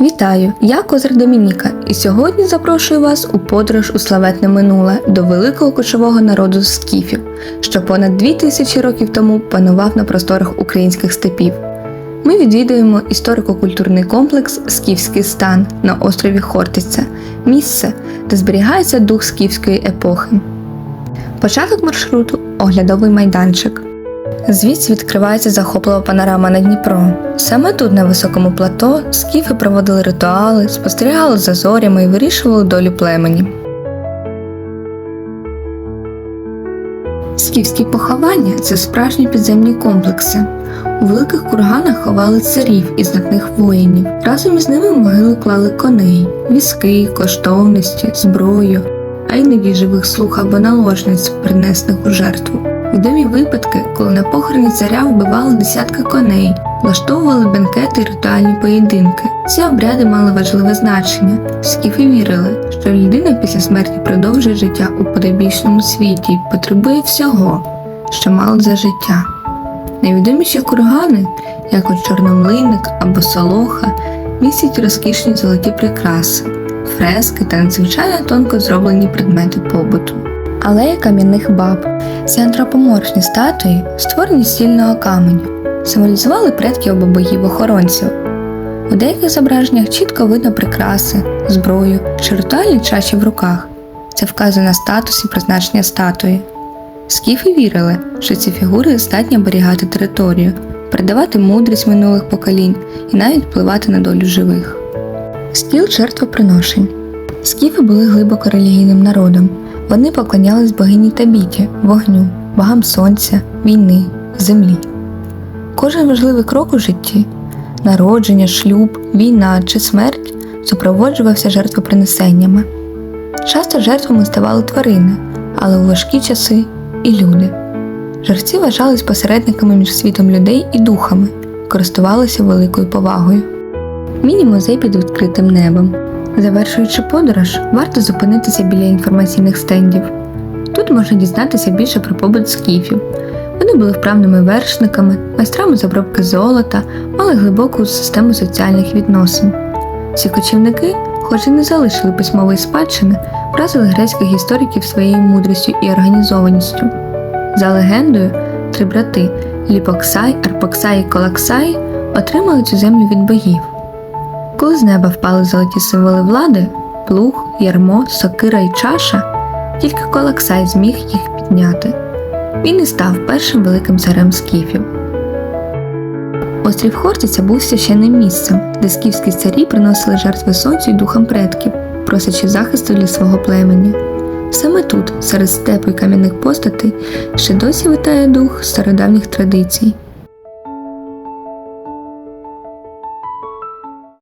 Вітаю! Я Козир Домініка, і сьогодні запрошую вас у подорож у славетне минуле до великого кочового народу скіфів, що понад дві тисячі років тому панував на просторах українських степів. Ми відвідуємо історико-культурний комплекс Скіфський стан на острові Хортиця, місце, де зберігається дух скіфської епохи. Початок маршруту оглядовий майданчик. Звідси відкривається захоплива панорама на Дніпро. Саме тут, на високому плато, скіфи проводили ритуали, спостерігали за зорями і вирішували долю племені. Скіфські поховання це справжні підземні комплекси. У великих курганах ховали царів і знатних воїнів. Разом із ними могили клали коней, візки, коштовності, зброю, а іноді живих слуг або наложниць, принесених у жертву. Відомі випадки, коли на похороні царя вбивали десятки коней, влаштовували бенкети і ритуальні поєдинки. Ці обряди мали важливе значення. Скіфи вірили, що людина після смерті продовжує життя у подобічному світі і потребує всього, що мало за життя. Найвідоміші кургани, як от чорномлинник або солоха, містять розкішні золоті прикраси, фрески та надзвичайно тонко зроблені предмети побуту. Алея кам'яних баб ці антропоморфні статуї, створені з стільного каменю, символізували предків або богів охоронців. У деяких зображеннях чітко видно прикраси, зброю чи ритуальні чаші в руках. Це вказує на статус і призначення статуї. Скіфи вірили, що ці фігури здатні оберігати територію, передавати мудрість минулих поколінь і навіть впливати на долю живих. Стіл жертвоприношень. Скіфи були глибоко релігійним народом. Вони поклонялись богині Табіті, вогню, богам сонця, війни, землі. Кожен важливий крок у житті народження, шлюб, війна чи смерть супроводжувався жертвопринесеннями. Часто жертвами ставали тварини, але у важкі часи і люди. Жерці вважались посередниками між світом людей і духами, користувалися великою повагою. Міні-музей під відкритим небом. Завершуючи подорож, варто зупинитися біля інформаційних стендів. Тут можна дізнатися більше про побут скіфів. Вони були вправними вершниками, майстрами з обробки золота, мали глибоку систему соціальних відносин. Ці кочівники, хоч і не залишили письмової спадщини, вразили грецьких істориків своєю мудрістю і організованістю. За легендою, три брати Ліпоксай, Арпоксай і Колаксай отримали цю землю від богів. Коли з неба впали золоті символи влади плуг, ярмо, сокира і чаша, тільки Колаксай зміг їх підняти. Він і став першим великим царем скіфів. Острів Хортиця був священним місцем, де скіфські царі приносили жертви сонцю й духам предків, просячи захисту для свого племені. Саме тут, серед степу й кам'яних постатей, ще досі витає дух стародавніх традицій.